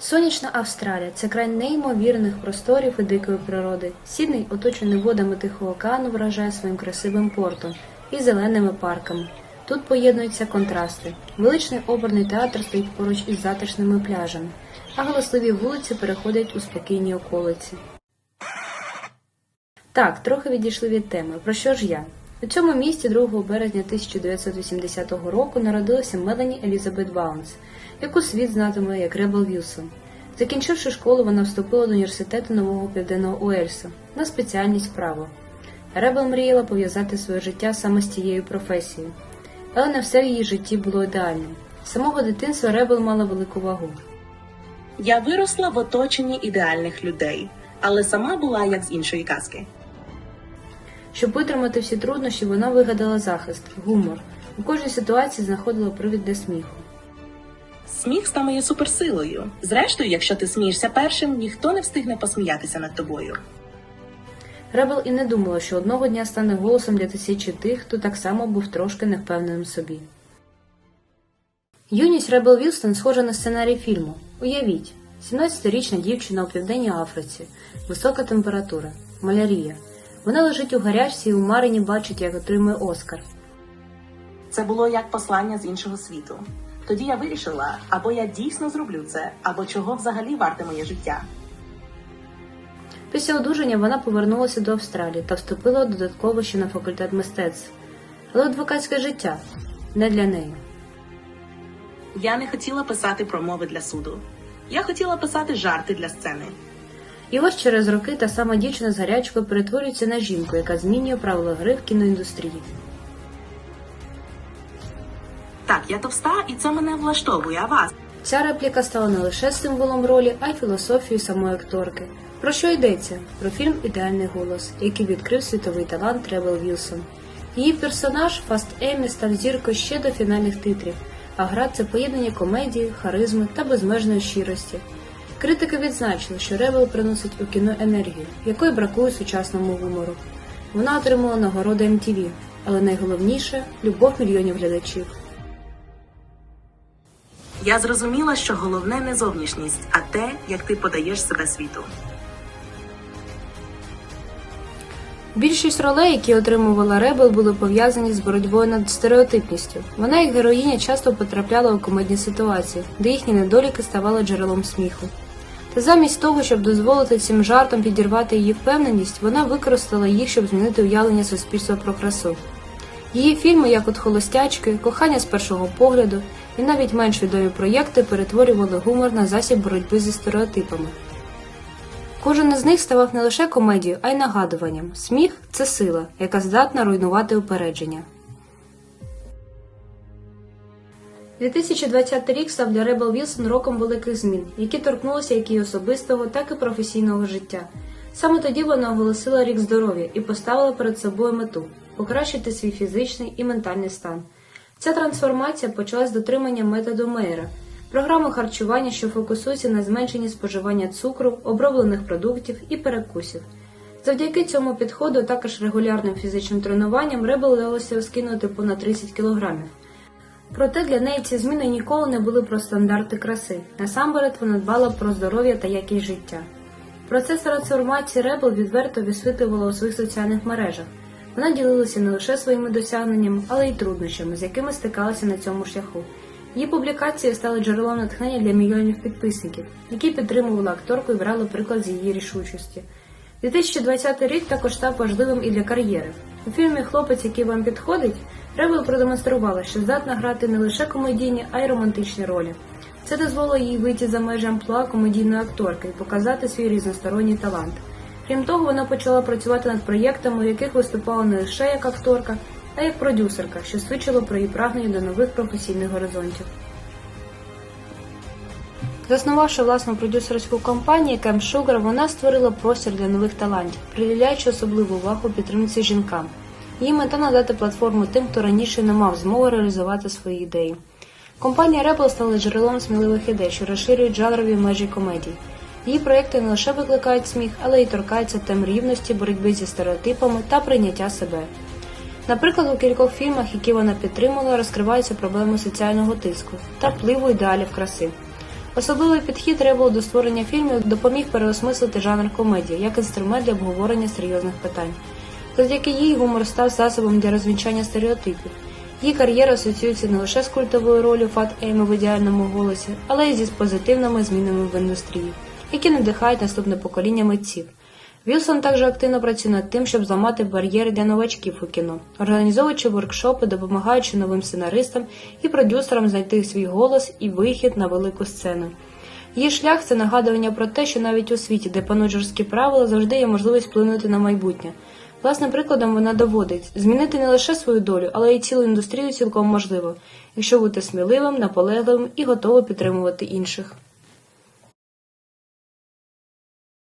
Сонячна Австралія це край неймовірних просторів і дикої природи. Сідней, оточений водами Тихого океану, вражає своїм красивим портом і зеленими парками. Тут поєднуються контрасти. Величний оперний театр стоїть поруч із затишними пляжами, а галасливі вулиці переходять у спокійні околиці. Так, трохи відійшли від теми. Про що ж я? У цьому місті 2 березня 1980 року народилася Мелані Елізабет Баунс, яку світ знатиме як Ребел Вілсон. Закінчивши школу, вона вступила до університету Нового Південного Уельсу на спеціальність право. Ребел мріяла пов'язати своє життя саме з цією професією, але не все в її житті було ідеальним. З самого дитинства Ребел мала велику вагу. Я виросла в оточенні ідеальних людей, але сама була як з іншої казки. Щоб витримати всі труднощі, вона вигадала захист, гумор. У кожній ситуації знаходила привід для сміху. Сміх стане є суперсилою. Зрештою, якщо ти смієшся першим, ніхто не встигне посміятися над тобою. Ребел і не думала, що одного дня стане голосом для тисячі тих, хто так само був трошки невпевненим собі. Юність Ребел Вілстон схожа на сценарій фільму. Уявіть, 17-річна дівчина у Південній Африці, висока температура, малярія. Вона лежить у гарячці і у Марині бачить, як отримує Оскар. Це було як послання з іншого світу. Тоді я вирішила, або я дійсно зроблю це, або чого взагалі варте моє життя. Після одужання вона повернулася до Австралії та вступила додатково ще на факультет мистецтв. Але адвокатське життя не для неї. Я не хотіла писати промови для суду. Я хотіла писати жарти для сцени. І ось через роки та сама дівчина з гарячкою перетворюється на жінку, яка змінює правила гри в кіноіндустрії. Так, я товста, і це мене влаштовує, а вас? Ця репліка стала не лише символом ролі, а й філософією самої акторки. Про що йдеться? Про фільм Ідеальний голос, який відкрив світовий талант Ребел Вілсон. Її персонаж Фаст Емі став зіркою ще до фінальних титрів, а гра це поєднання комедії, харизми та безмежної щирості. Критики відзначили, що Ребел приносить у кіно енергію, якої бракує сучасному гумору. Вона отримала нагороду MTV, але найголовніше любов мільйонів глядачів. Я зрозуміла, що головне не зовнішність, а те, як ти подаєш себе світу. Більшість ролей, які отримувала Ребел, були пов'язані з боротьбою над стереотипністю. Вона, як героїня, часто потрапляла у комедні ситуації, де їхні недоліки ставали джерелом сміху. Та замість того, щоб дозволити цим жартам підірвати її впевненість, вона використала їх, щоб змінити уявлення суспільства про красу. Її фільми, як от холостячки, кохання з першого погляду і навіть менш відомі проєкти перетворювали гумор на засіб боротьби зі стереотипами. Кожен із них ставав не лише комедією, а й нагадуванням. Сміх це сила, яка здатна руйнувати упередження. 2020 рік став для Ребел Вілсон роком великих змін, які торкнулися як її особистого, так і професійного життя. Саме тоді вона оголосила рік здоров'я і поставила перед собою мету покращити свій фізичний і ментальний стан. Ця трансформація почалась з дотримання методу Мейера, програми харчування, що фокусується на зменшенні споживання цукру, оброблених продуктів і перекусів. Завдяки цьому підходу, також регулярним фізичним тренуванням, Ребел вдалося скинути понад 30 кілограмів. Проте для неї ці зміни ніколи не були про стандарти краси. Насамперед вона дбала про здоров'я та якість життя. Процес трансформації Ребел відверто висвітлювала у своїх соціальних мережах. Вона ділилася не лише своїми досягненнями, але й труднощами, з якими стикалася на цьому шляху. Її публікації стали джерелом натхнення для мільйонів підписників, які підтримували акторку і брали приклад з її рішучості. 2020 рік також став важливим і для кар'єри. У фільмі Хлопець, який вам підходить, Ребел продемонструвала, що здатна грати не лише комедійні, а й романтичні ролі. Це дозволило їй вийти за межі амплуа комедійної акторки і показати свій різносторонній талант. Крім того, вона почала працювати над проєктами, у яких виступала не лише як акторка, а як продюсерка, що свідчило про її прагнення до нових професійних горизонтів. Заснувавши власну продюсерську компанію Camp Sugar, вона створила простір для нових талантів, приділяючи особливу увагу підтримці жінкам. Її мета надати платформу тим, хто раніше не мав змоги реалізувати свої ідеї. Компанія Rebel стала джерелом сміливих ідей, що розширюють жанрові межі комедій. Її проекти не лише викликають сміх, але й торкаються тем рівності, боротьби зі стереотипами та прийняття себе. Наприклад, у кількох фільмах, які вона підтримувала, розкриваються проблеми соціального тиску та впливу ідеалів краси. Особливий підхід Ребел до створення фільмів допоміг переосмислити жанр комедії як інструмент для обговорення серйозних питань. Завдяки їй гумор став засобом для розвінчання стереотипів. Її кар'єра асоціюється не лише з культовою ролью Фат Ейми в ідеальному голосі, але й зі позитивними змінами в індустрії, які надихають наступне покоління митців. Вілсон також активно працює над тим, щоб зламати бар'єри для новачків у кіно, організовуючи воркшопи, допомагаючи новим сценаристам і продюсерам знайти свій голос і вихід на велику сцену. Її шлях це нагадування про те, що навіть у світі, де панують жорсткі правила, завжди є можливість вплинути на майбутнє. Власним прикладом вона доводить, змінити не лише свою долю, але й цілу індустрію цілком можливо, якщо бути сміливим, наполегливим і готовим підтримувати інших.